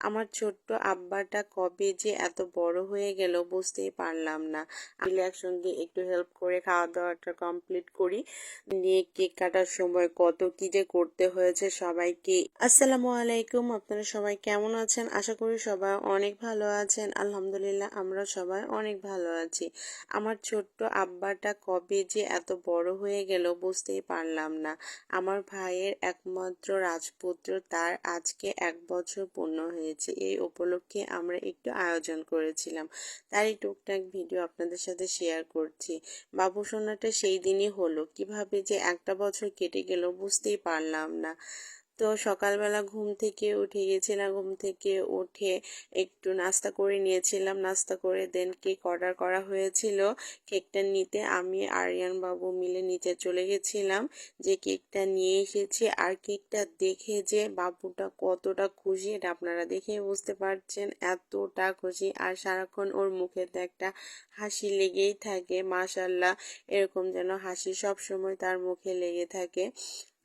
আমার ছোট্ট আব্বাটা কবে যে এত বড় হয়ে গেল বুঝতেই পারলাম না। মিলে একসঙ্গে একটু হেল্প করে খাওয়া দাওয়াটা কমপ্লিট করি। নিয়ে কেক কাটার সময় কত কি যে করতে হয়েছে সবাইকে। আসসালামু আলাইকুম, আপনারা সবাই কেমন আছেন? আশা করি সবাই অনেক ভালো আছেন। আলহামদুলিল্লাহ, আমরা সবাই অনেক ভালো আছি। আমার ছোট্ট আব্বাটা কবে যে এত বড় হয়ে গেল বুঝতেই পারলাম না। আমার ভাইয়ের একমাত্র রাজপুত্র, তার আজকে এক বছর পূর্ণ হয়েছে এই উপলক্ষে আমরা একটু আয়োজন করেছিলাম। তারই টুকটাক ভিডিও আপনাদের সাথে শেয়ার করছি। বাবু সোনাটা সেই দিনই হলো। কীভাবে যে একটা বছর কেটে গেল বুঝতেই পারলাম না। তো সকালবেলা ঘুম থেকে উঠে গেছিলাম, ঘুম থেকে উঠে একটু নাস্তা করে নিয়েছিলাম। নাস্তা করে দেন কেক অর্ডার করা হয়েছিল। কেকটা নিতে আমি, আরিয়ান বাবু মিলে নিচে চলে গেছিলাম যে কেকটা নিয়ে এসেছি। আর কেকটা দেখে যে বাবুটা কতটা খুশি, এটা আপনারা দেখে বুঝতে পারছেন। এতটা খুশি আর সারাক্ষণ ওর মুখেতে একটা হাসি লেগেই থাকে। মাশাল্লাহ এরকম যেন হাসি সব সময় তার মুখে লেগে থাকে।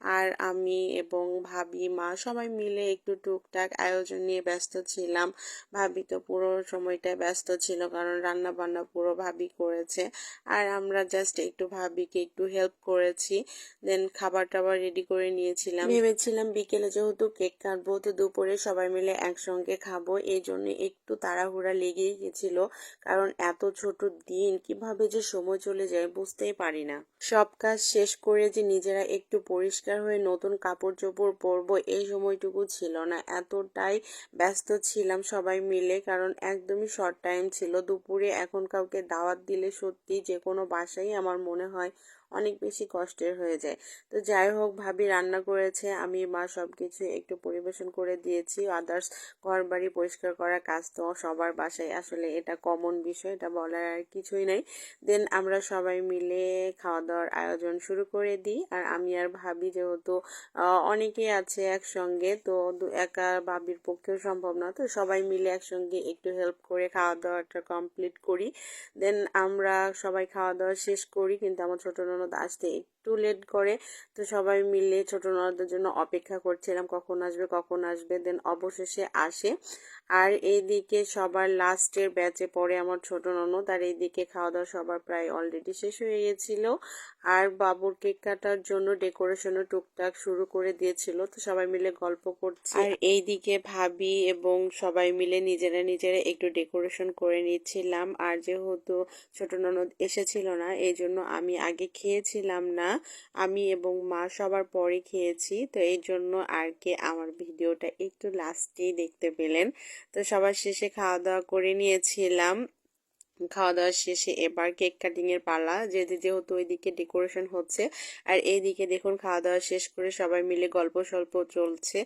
আর আমি এবং ভাবি, মা সবাই মিলে একটু টুকটাক আয়োজন নিয়ে ব্যস্ত ছিলাম। ভাবি তো পুরো সময়টা ব্যস্ত ছিল কারণ রান্না বান্না পুরো ভাবি করেছে। আর আমরা জাস্ট একটু ভাবিকে একটু হেল্প করেছি। দেন খাবার টাবার রেডি করে নিয়েছিলাম। ভেবেছিলাম বিকেলে যেহেতু কেক কাটবো তো দুপুরে সবাই মিলে একসঙ্গে খাব। এই জন্য একটু তাড়াহুড়া লেগেই গেছিল। কারণ এত ছোট দিন, কীভাবে যে সময় চলে যায় বুঝতেই পারি না। সব কাজ শেষ করে যে নিজেরা একটু পরিষ্কার হয়ে নতুন কাপড় চোপড় পরবো এই সময়টুকু ছিল না। এতটাই ব্যস্ত ছিলাম সবাই মিলে কারণ একদমই শর্ট টাইম ছিল। দুপুরে এখন কাউকে দাওয়াত দিলে সত্যি যে কোনো বাসাই আমার মনে হয় অনেক বেশি কষ্টের হয়ে যায়। তো যাই হোক, ভাবি রান্না করেছে, আমি মা সব কিছু একটু পরিবেশন করে দিয়েছি। আদার্স ঘর বাড়ি পরিষ্কার করার কাজ তো সবার বাসায়। আসলে এটা কমন বিষয়, এটা বলার আর কিছুই নাই। দেন আমরা সবাই মিলে খাওয়া দাওয়ার আয়োজন শুরু করে দিই। আর আমি আর ভাবি যেহেতু অনেকেই আছে একসঙ্গে, তো একা ভাবির পক্ষেও সম্ভব না। তো সবাই মিলে একসঙ্গে একটু হেল্প করে খাওয়া দাওয়াটা কমপ্লিট করি। দেন আমরা সবাই খাওয়া দাওয়া শেষ করি, কিন্তু আমার ছোটো ননদ আসতে একটু লেট করে। তো সবাই মিলে ছোটো ননদের জন্য অপেক্ষা করছিলাম, কখন আসবে কখন আসবে দেন অবশেষে আসে। আর এইদিকে সবার লাস্টের ব্যাচে পড়ে আমার ছোট ননদ, আর এইদিকে খাওয়া দাওয়া সবার প্রায় অলরেডি শেষ হয়ে গেছিল। আর বাবুর কেক কাটার জন্য ডেকোরেশনও টুকটাক শুরু করে দিয়েছিল, তো সবাই মিলে গল্প করছি। আর এইদিকে ভাবি এবং সবাই মিলে নিজেরা নিজেরা একটু ডেকোরেশন করে নিচ্ছিলাম। আর যেহেতু ছোট ননদ এসেছিল না, এই জন্য আমি আগে খেয়েছিলাম না। আমি এবং মা সবার পরে খেয়েছি। তো এই জন্য আর কি আমার ভিডিওটা একটু লাস্টেই দেখতে পেলেন। তো সবার শেষে খাওয়া দাওয়া করে নিয়েছিলাম। খাওয়া দাওয়া শেষে এবার কেক কাটিং এর পালা। যেহেতু যেহেতু ওইদিকে ডেকোরেশন হচ্ছে, আর এইদিকে দেখুন খাওয়া দাওয়া শেষ করে সবাই মিলে গল্প সল্প চলছে।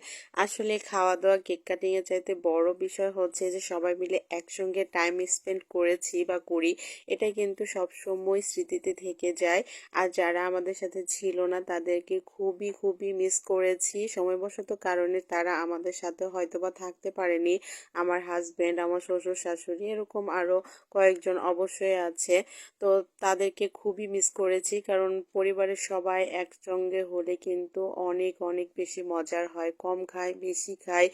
আসলে খাওয়া দাওয়া কেক কাটিং এর চাইতে বড় বিষয় হচ্ছে যে সবাই মিলে একসঙ্গে টাইম স্পেন্ড করেছি বা করি, এটা কিন্তু সব সময় স্মৃতিতে থেকে যায়। আর যারা আমাদের সাথে ছিল না, তাদেরকে খুবই খুবই মিস করেছি। সময়বশত কারণে তারা আমাদের সাথে হয়তোবা থাকতে পারেনি। আমার হাজব্যান্ড আমার শ্বশুর, শাশুড়ি, এরকম আরও কয়েক একজন অবশ্যই আছে। তো তাদেরকে খুবই মিস করেছি কারণ পরিবারের সবাই একসঙ্গে হলে কিন্তু অনেক অনেক বেশি মজার হয়। কম খায়, বেশি খায়।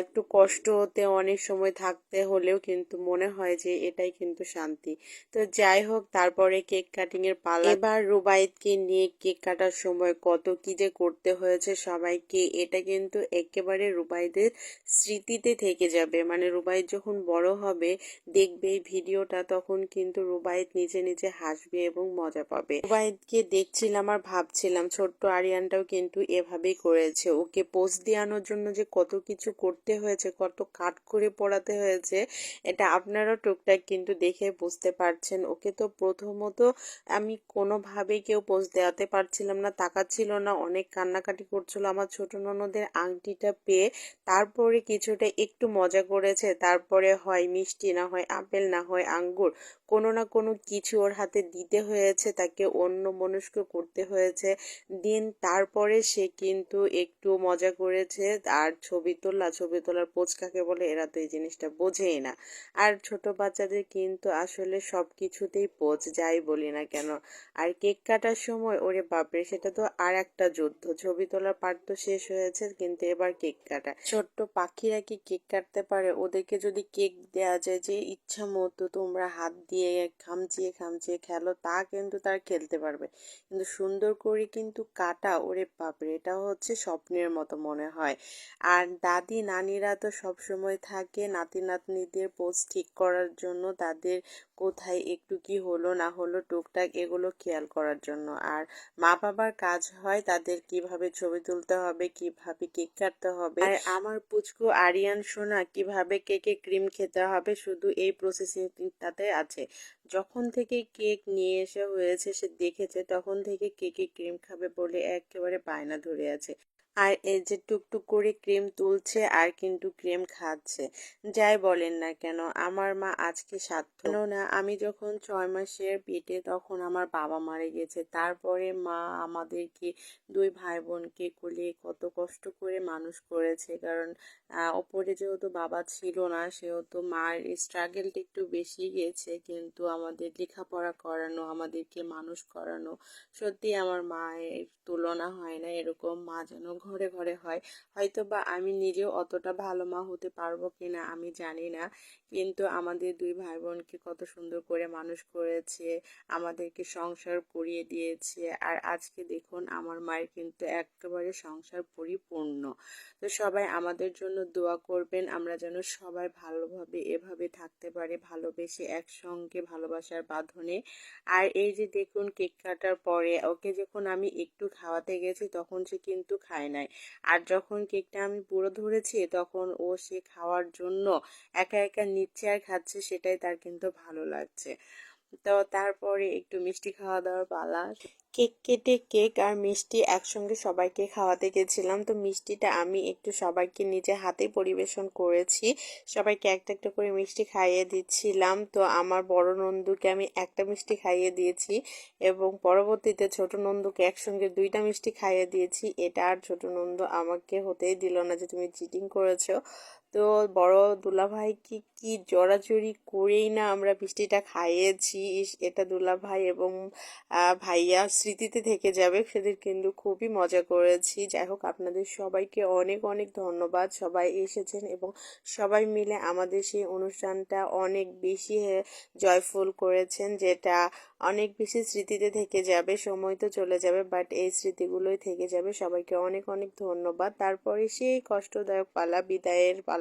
একটু কষ্ট হতে অনেক সময় থাকতে হলেও কিন্তু মনে হয় যে এটাই কিন্তু শান্তি। তো যাই হোক, তারপরে কেক কাটিং এর পালা। এবার রুবাইদকে নিয়ে কেক কাটার সময় কত কি যে করতে হয়েছে সবাইকে, এটা কিন্তু একেবারে রুবাইদের স্মৃতিতে থেকে যাবে। মানে রুবাইদ যখন বড় হবে, দেখবে ভিডিওটা না তখন কিন্তু রুবাইদ নিজে নিজে হাসবে এবং মজা পাবে। রুবাইদকে দেখছিলাম আর ভাবছিলাম, ছোট্ট আরিয়ানটাও কিন্তু এভাবেই করেছে। ওকে পোস্ট দেওয়ানোর জন্য যে কত কিছু করতে হয়েছে, কত কাট করে পড়াতে হয়েছে, এটা আপনারাও টুকটাক কিন্তু দেখে বুঝতে পারছেন। ওকে তো প্রথমত আমি কোনোভাবে কেউ পোস্ট দেওয়াতে পারছিলাম না, তাকাচ্ছিল না, অনেক কান্নাকাটি করছিল। আমার ছোট ননদের আংটিটা পেয়ে তারপরে কিছুটা একটু মজা করেছে। তারপরে হয় মিষ্টি, না হয় আপেল, না হয় আঙুর। আঙ্গুর কোনো না কোনো কিছু ওর হাতে দিতে হয়েছে, তাকে অন্য মনস্ক করতে হয়েছে। দিন তারপরে সে কিন্তু একটু মজা করেছে, আর ছবি তোলা, ছবি তোলার পোজ কাকে বলে, এরা তো এই জিনিসটা বোঝেই না। আর ছোট বাচ্চাদের কিন্তু আসলে সব কিছুতেই পোচ যাই বলি না কেন। আর কেক কাটার সময়, ওরে বাপরে, সেটা তো আর একটা যুদ্ধ। ছবি তোলার পার্ট তো শেষ হয়েছে, কিন্তু এবার কেক কাটা। ছোট্ট পাখিরা কি কেক কাটতে পারে? ওদেরকে যদি কেক দেওয়া যায়, যে ইচ্ছা মতো তোমরা হাত দিয়ে খামচিয়ে খামচিয়ে খেলো, তা কিন্তু তার খেলতে পারবে। কিন্তু সুন্দর করে কিন্তু কাটা, ওরে বাপরে, এটা হচ্ছে স্বপ্নের মতো মনে হয়। আর দাদি, নানিরা তো সবসময় থাকে নাতি নাতনিদের পোস্ট ঠিক করার জন্য তাদের কোথায় একটু কি হলো না হলো টুকটাক এগুলো খেয়াল করার জন্য। আর মা বাবার কাজ হয় তাদের কীভাবে ছবি তুলতে হবে, কীভাবে কেক কাটতে হবে। আর আমার পুচকু আরিয়ান সোনা কীভাবে কেকে ক্রিম খেতে হবে, শুধু এই প্রসেসিংটাতে আছে। যখন থেকে কেক নিয়ে এসে হয়েছে, সে দেখেছে তখন থেকে কেকে ক্রিম খাবে বলে একেবারে বায়না ধরে আছে। আর এই যে টুকটুক করে ক্রিম তুলছে আর কিন্তু ক্রিম খাচ্ছে। যাই বলেন না কেন আমার মা আজকে সাধ্য না? আমি যখন ছয় মাসের পেটে তখন আমার বাবা মারা গেছে। তারপরে মা আমাদেরকে দুই ভাই বোনকে কোলে কত কষ্ট করে মানুষ করেছে। কারণ ওপরে যেহেতু বাবা ছিল না সেহেতু মার স্ট্রাগেলটা একটু বেশি গেছে। কিন্তু আমাদের লেখাপড়া করানো আমাদেরকে মানুষ করানো সত্যি আমার মায়ের তুলনা হয় না। এরকম মা যেন ঘরে ঘরে হয়। হয়তো বা আমি নিজেও অতটা ভালো মা হতে পারব কিনা আমি জানি না। কিন্তু আমাদের দুই ভাই বোনকে কত সুন্দর করে মানুষ করেছে, আমাদেরকে সংসার করিয়ে দিয়েছে। আর আজকে দেখুন আমার মায়ের কিন্তু একেবারে সংসার পরিপূর্ণ। তো সবাই আমাদের জন্য দোয়া করবেন, আমরা যেন সবাই ভালোভাবে এভাবে থাকতে পারি, ভালোবেসে একসঙ্গে ভালোবাসার বাঁধনে। আর এই যে দেখুন কেক কাটার পরে ওকে যখন আমি একটু খাওয়াতে গেছি, তখন সে কিন্তু খায় নাই। আর যখন কেকটা আমি পুরো ধরেছি, তখন ও সে খাওয়ার জন্য একা একা নিচ্ছে আর খাচ্ছে, সেটাই তার কিন্তু ভালো লাগছে। তো তারপরে একটু মিষ্টি খাওয়া দাওয়ার পালা। কেক কেটে কেক আর মিষ্টি একসঙ্গে সবাইকে খাওয়াতে গেছিলাম। তো মিষ্টিটা আমি একটু সবাইকে নিজে হাতে পরিবেশন করেছি। সবাইকে একটা একটা করে মিষ্টি খাইয়ে দিচ্ছিলাম। তো আমার বড় নন্দুকে আমি একটা মিষ্টি খাইয়ে দিয়েছি এবং পরবর্তীতে ছোট নন্দুকে একসঙ্গে দুইটা মিষ্টি খাইয়ে দিয়েছি। এটা আর ছোট নন্দু আমাকে হতেই দিল না যে তুমি চিটিং করেছ। তো বড় দুলাভাই কি কি জড়াজড়ি করেই না আমরা বৃষ্টিটা খাইয়েছি। এটা দুলাভাই এবং ভাইয়া স্মৃতিতে থেকে যাবে, সেদিন কিন্তু খুবই মজা করেছি। যাই হোক, আপনাদের সবাইকে অনেক অনেক ধন্যবাদ। সবাই এসেছেন এবং সবাই মিলে আমাদের সেই অনুষ্ঠানটা অনেক বেশি জয়ফুল করেছেন, যেটা অনেক বেশি স্মৃতিতে থেকে যাবে, সময় তো চলে যাবে বাট এই স্মৃতিগুলোই থেকে যাবে। সবাইকে অনেক অনেক ধন্যবাদ। তারপরে সেই কষ্টদায়ক পালা, বিদায়ের পালা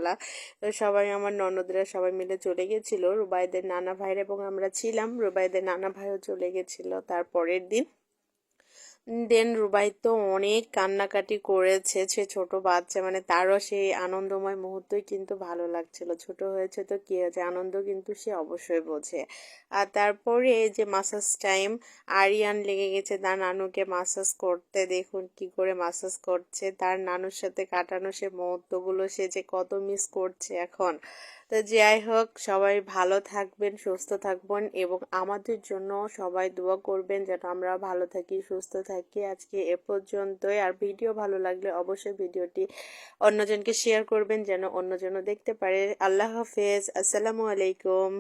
সবাই আমার ননদরা সবাই মিলে চলে গেছিল। রুবাইদের নানা ভাইয়ের এবং আমরা ছিলাম। রুবাইদের নানা ভাইও চলে গেছিল তারপরের দিন। দেন রুবাই তো অনেক কান্নাকাটি করেছে, সে ছোট বাচ্চা মানে তারও সেই আনন্দময় মুহূর্তই কিন্তু ভালো লাগছিল। ছোট হয়েছে তো কী হয়েছে? আনন্দ কিন্তু সে অবশ্যই বোঝে। আর তারপরে এই যে মাসাজ টাইম আরিয়ান লেগে গেছে তার নানুকে মাসাজ করতে। দেখুন কি করে মাসাজ করছে। তার নানুর সাথে কাটানো সে মুহূর্তগুলো সে যে কত মিস করছে এখন। তো যাই হোক, সবাই ভালো থাকবেন, সুস্থ থাকবেন এবং আমাদের জন্য সবাই দোয়া করবেন যেন আমরা ভালো থাকি, সুস্থ থাকি। আজকে এ পর্যন্তই। আর ভিডিও ভালো লাগলে অবশ্যই ভিডিওটি অন্যজনকে শেয়ার করবেন যেন অন্যজনও দেখতে পারে। আল্লাহ হাফেজ। আসসালামু আলাইকুম।